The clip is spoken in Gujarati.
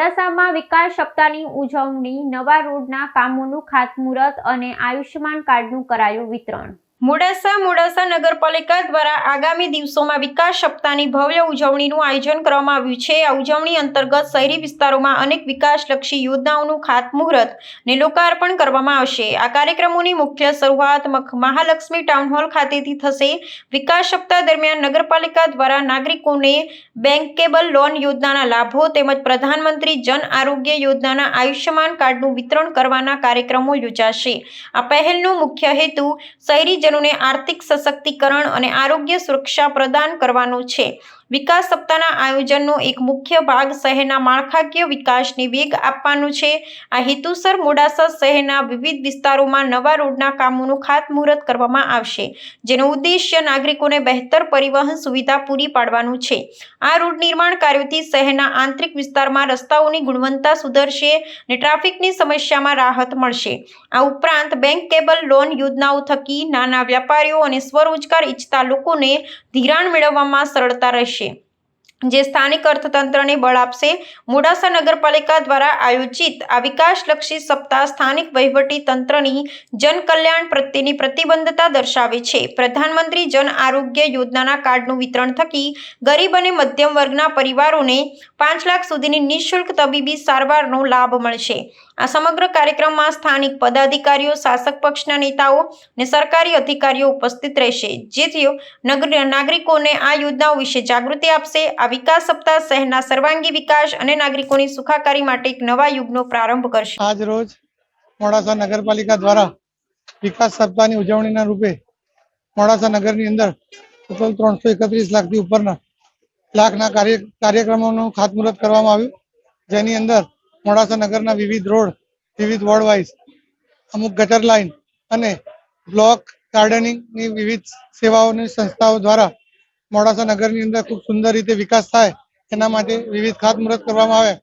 મોડાસામાં વિકાસ સપ્તાહની ઉજવણી નવા રોડના કામોનું ખાતમુહૂર્ત અને આયુષ્યમાન કાર્ડનું કરાયું વિતરણ. મોડાસા મોડાસા નગરપાલિકા દ્વારા આગામી દિવસોમાં વિકાસ સપ્તાહની ભવ્ય ઉજવણીનું આયોજન કરવામાં આવ્યું છે. આ ઉજવણી અંતર્ગત શહેરી વિસ્તારોમાં અનેક વિકાસલક્ષી યોજનાઓનું ખાતમુહૂર્ત ને લોકાર્પણ કરવામાં આવશે. આ કાર્યક્રમોની મુખ્ય શરૂઆત મહાલક્ષ્મી ટાઉન હોલ ખાતેથી થશે. વિકાસ સપ્તાહ દરમિયાન નગરપાલિકા દ્વારા નાગરિકોને બેંકેબલ લોન યોજનાના લાભો તેમજ પ્રધાનમંત્રી જન આરોગ્ય યોજનાના આયુષ્યમાન કાર્ડનું વિતરણ કરવાના કાર્યક્રમો યોજાશે. આ પહેલનો મુખ્ય હેતુ શહેરીજનોને આર્થિક સશક્તિકરણ અને આરોગ્ય સુરક્ષા પ્રદાન કરવાનો છે. વિકાસ સપ્તાહના આયોજનનો એક મુખ્ય ભાગ શહેરના માળખાકીય વિકાસને વેગ આપવાનો છે. આ હેતુસર મોડાસા શહેરના વિવિધ વિસ્તારોમાં નવા રોડના કામોનું ખાતમુહૂર્ત કરવામાં આવશે, જેનો ઉદ્દેશ્ય નાગરિકોને બહેતર પરિવહન સુવિધા પૂરી પાડવાનું છે. આ રોડ નિર્માણ કાર્યોથી શહેરના આંતરિક વિસ્તારમાં રસ્તાઓની ગુણવત્તા સુધરશે અને ટ્રાફિકની સમસ્યામાં રાહત મળશે. આ ઉપરાંત બેંક કેબલ લોન યોજનાઓ થકી નાના વ્યાપારીઓ અને સ્વરોજગાર ઈચ્છતા લોકોને ધિરાણ મેળવવામાં સરળતા રહેશે. പക്ഷേ જે સ્થાનિક અર્થતંત્રને બળ આપશે, મોડાસા નગરપાલિકા દ્વારા આયોજિત આ વિકાસલક્ષી સપ્તાહ સ્થાનિક વહીવટી તંત્રની જનકલ્યાણ પ્રત્યેની પ્રતિબદ્ધતા દર્શાવે છે. પ્રધાનમંત્રી જન આરોગ્ય યોજનાના કાર્ડનું વિતરણ થકી ગરીબ અને મધ્યમ વર્ગના પરિવારોને પાંચ લાખ સુધીની નિઃશુલ્ક તબીબી સારવારનો લાભ મળશે. આ સમગ્ર કાર્યક્રમમાં સ્થાનિક પદાધિકારીઓ, શાસક પક્ષના નેતાઓ અને સરકારી અધિકારીઓ ઉપસ્થિત રહેશે. જેથી નાગરિકોને આ યોજનાઓ વિશે જાગૃતિ આપશે. આ વિકાસ સપ્તાહ શહેરના સર્વાંગી વિકાસ અને નાગરિકોની સુખાકારી માટે એક નવા યુગનો પ્રારંભ કરશે. આજ રોજ મોડાસા નગરપાલિકા દ્વારા વિકાસ સપ્તાહની ઉજવણીના રૂપે મોડાસા નગરની અંદર ટોટલ ત્રણસો એકત્રીસ લાખથી ઉપરના લાખના કાર્ય, કાર્યક્રમોનું ખાતમુહૂર્ત કરવામાં આવ્યું. જેની અંદર મોડાસા નગરના વિવિધ રોડ, વિવિધ વોર્ડ વાઇઝ અમુક ગટર લાઇન અને બ્લોક ગાર્ડનિંગની વિવિધ સેવાઓની સંસ્થાઓ દ્વારા મોડાસા નગરની અંદર ખૂબ સુંદર રીતે વિકાસ થાય એના માટે વિવિધ ખાતમુહૂર્ત કરવામાં આવ્યા